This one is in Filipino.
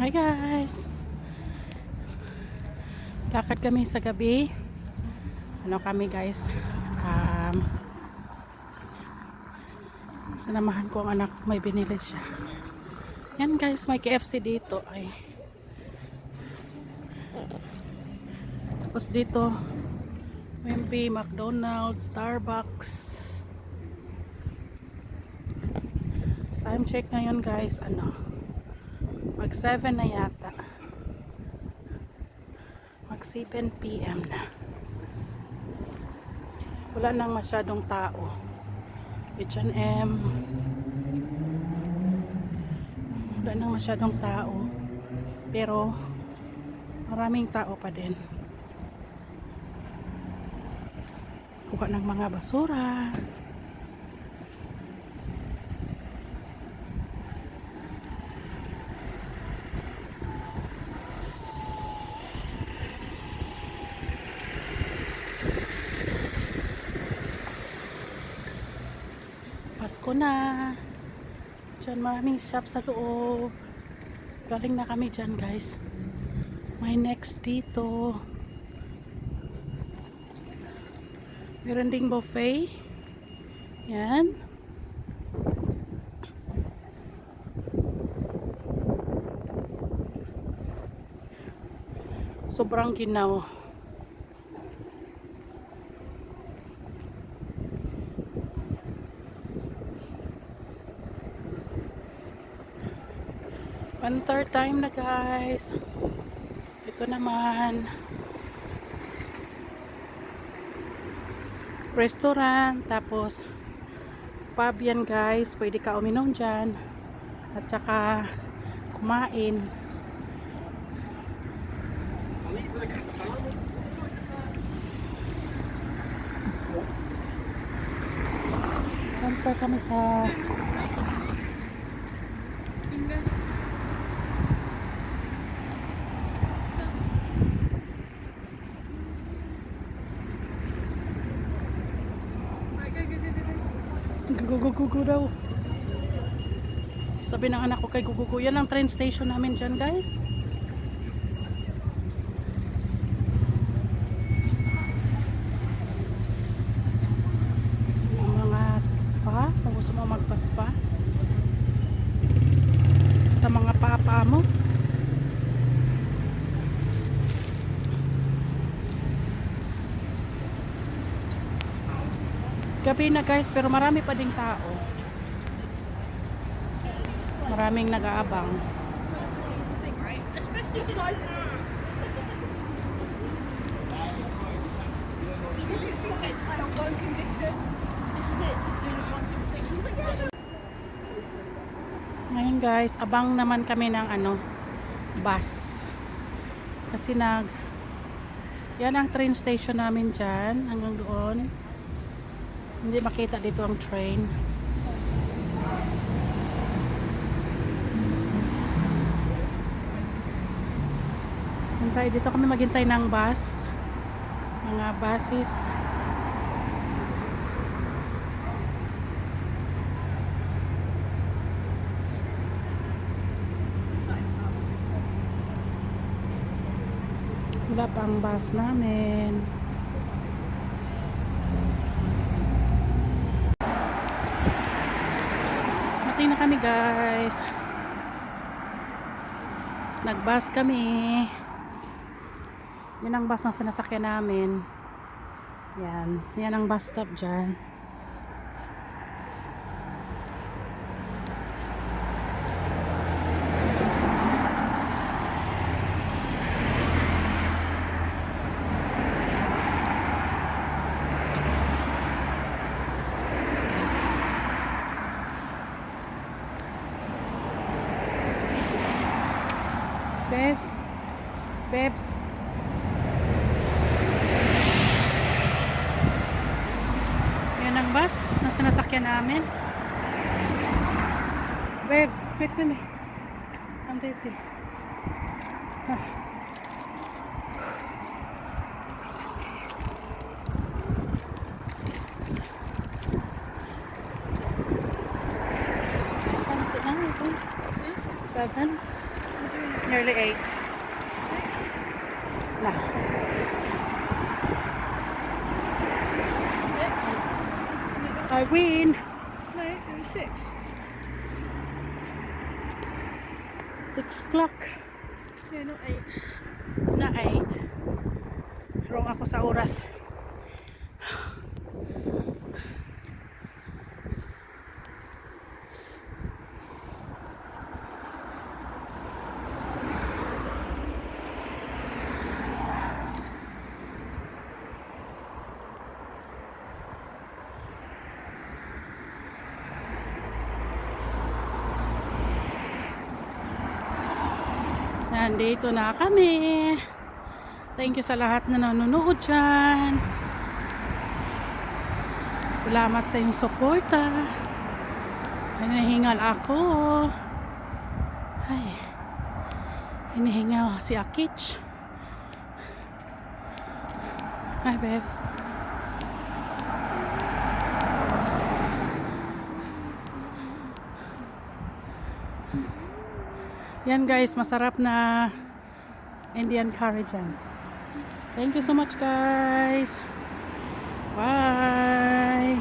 Hi guys! Lakad kami sa gabi. Ano kami guys? Um, sinamahan ko ang anak may binili siya. Yan guys, may KFC dito. Ay. Tapos dito, Wimpy, McDonald's, Starbucks. Time check ngayon guys, ano? Mag 7 na yata. Mag 7 PM na. Wala nang masyadong tao. H&M. Wala nang masyadong tao. Pero maraming tao pa din. Kuha ng mga basura. Pasko na. Diyan maraming shop sa loob. Galing na kami dyan guys. May next dito. Meron ding buffet. Yan. Sobrang ginaw. One third time na guys. Ito naman. Restaurant. Tapos pub yan guys. Pwede ka uminom dyan. At saka kumain. Transfer kami sa Gugugugu daw. Sabi ng anak ko kay Gugugu. Yan ang train station namin dyan guys. Yung mga spa. Kung gusto mo magpa-spa. Sa mga papa mo. Gabi na guys, pero marami pa ding tao. Maraming nag-aabang. Ngayon guys, abang naman kami ng ano, bus. Kasi nag yan ang train station namin dyan hanggang doon. Hindi makita dito ang train. Hintay, dito kami maghintay ng bus. Mga buses. Wala pa ang bus namin. Na kami guys. Nagbus kami. Yan ang bus na sinasakyan namin. Yan. Yan ang bus stop dyan. Babes. Babes. Yan ang bus na sinasakyan namin. Babes, wait with me. I'm busy. Ah. Seven? Nearly 8. Six. No. Six. I win. No, it was six. 6 o'clock. Yeah, not eight. Na 8. Wrong ako sa oras. Nandito na kami. Thank you sa lahat na nanonood dyan. Salamat sa iyong suporta. Hinihingal ako. Ay. Hinihingal si Akich. Hi, babes. Yan guys, masarap na Indian curry dyan. Thank you so much guys. Bye!